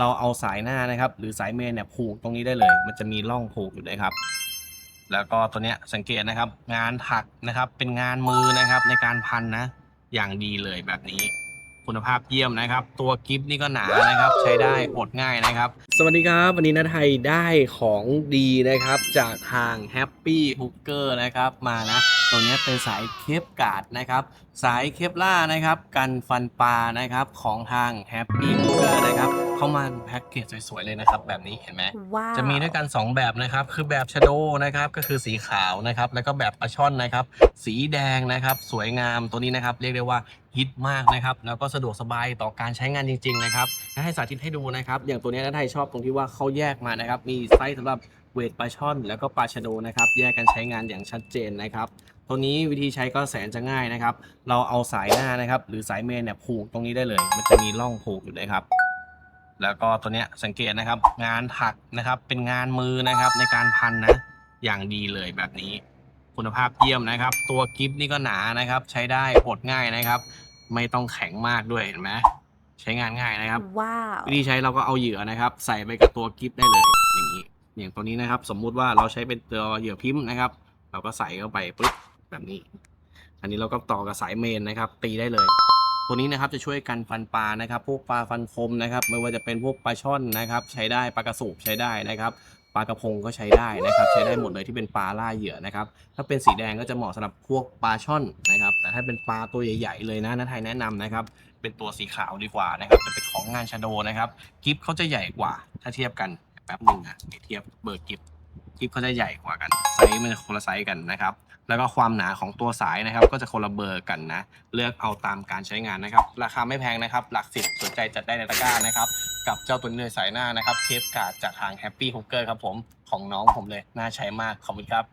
เราเอาสายหน้านะครับ หรือสายเมนเนี่ยผูกตรงนี้ได้เลย มันจะมีร่องผูกอยู่เลยครับ แล้วก็ตัวเนี้ยสังเกตนะครับ งานถักนะครับ เป็นงานมือนะครับในการพันนะ อย่างดีเลยแบบนี้ คุณภาพเยี่ยมนะครับ ตัวกิฟนี่ก็หนานะครับ ใช้ได้อดง่ายนะครับ สวัสดีครับวันนี้นะไทยได้ของดีนะครับ จากทาง Happy Hooker นะครับมานะตัวเนี้ยเป็นสายเคปกาดนะครับ สายเคปล่านะครับ กันฟันปลานะครับของทาง Happy Hooker นะครับ เข้ามาแพ็กเกจสวยๆเลยนะครับแบบนี้เห็นไหมว้าวจะมีด้วยกัน 2 แบบนะครับ คือแบบชโดนะครับก็คือสีขาวนะครับ แล้วก็แบบปลาช่อนนะครับ สีแดงนะครับ สวยงามตัวนี้นะครับ เรียกได้ว่าฮิตมากนะครับ แล้วก็สะดวกสบายต่อการใช้งานจริงๆนะครับให้สาธิตให้ดูนะครับ อย่างตัวนี้นะไทยชอบตรงที่ว่าเขาแยกมานะครับ มีไซส์สำหรับเวทปลาช่อน แล้วก็ปลาชโดนะครับ แยกกันใช้งานอย่างชัดเจนนะครับตัวนี้วิธีใช้ก็แสนจะง่ายนะครับ เราเอาสายหน้านะครับ หรือสายเมนเนี่ยผูกตรงนี้ได้เลย มันจะมีร่องผูกอยู่เลยครับ แล้วก็ตัวเนี้ยสังเกตนะครับ งานถักนะครับ เป็นงานมือนะครับในการพันนะ อย่างดีเลยแบบนี้ คุณภาพเยี่ยมนะครับ ตัวกิฟต์นี่ก็หนานะครับ ใช้ได้อดง่ายนะครับ ไม่ต้องแข็งมากด้วยเห็นไหมใช้งานง่ายนะครับว้าววิธีใช้เราก็เอาเหยื่อนะครับ ใส่ไปกับตัวกิฟต์ได้เลยอย่างนี้อย่างตัวนี้นะครับ สมมุติว่าเราใช้เป็นตัวเหยื่อพิมพ์นะครับ เราก็ใส่เข้าไปปุ๊บแบบนี้ อันนี้เราก็ต่อกับสายเมนนะครับ ตีได้เลย ตัวนี้นะครับจะช่วยกันฟันปลานะครับพวกปลาฟันคมนะครับ ไม่ว่าจะเป็นพวกปลาช่อนนะครับใช้ได้ปลากระสูบใช้ได้นะครับปลากระพงก็ใช้ได้นะครับ ใช้ได้หมดเลยที่เป็นปลาล่าเหยื่อนะครับ ถ้าเป็นสีแดงก็จะเหมาะสำหรับพวกปลาช่อนนะครับ แต่ถ้าเป็นปลาตัวใหญ่ๆเลยนะนาไทยแนะนำนะครับ เป็นตัวสีขาวดีกว่านะครับจะเป็นของงานชาโดนะครับกิฟเขาจะใหญ่กว่าถ้าเทียบกันแป๊บหนึ่งนะเดี๋ยวเทียบเบอร์กิฟ กิปเขาจะใหญ่กว่ากันไซส์มันจะคนละไซส์กันนะครับ แล้วก็ความหนาของตัวสายนะครับ ก็จะคนละเบอร์กันนะ เลือกเอาตามการใช้งานนะครับ ราคาไม่แพงนะครับ หลักสิบสนใจจัดได้ในตะกร้านะครับ กับเจ้าตัวนี้เลยสายหน้านะครับ เทปกาดจากทาง Happy Hooker ครับผมของน้องผมเลยน่าใช้มากขอบคุณครับ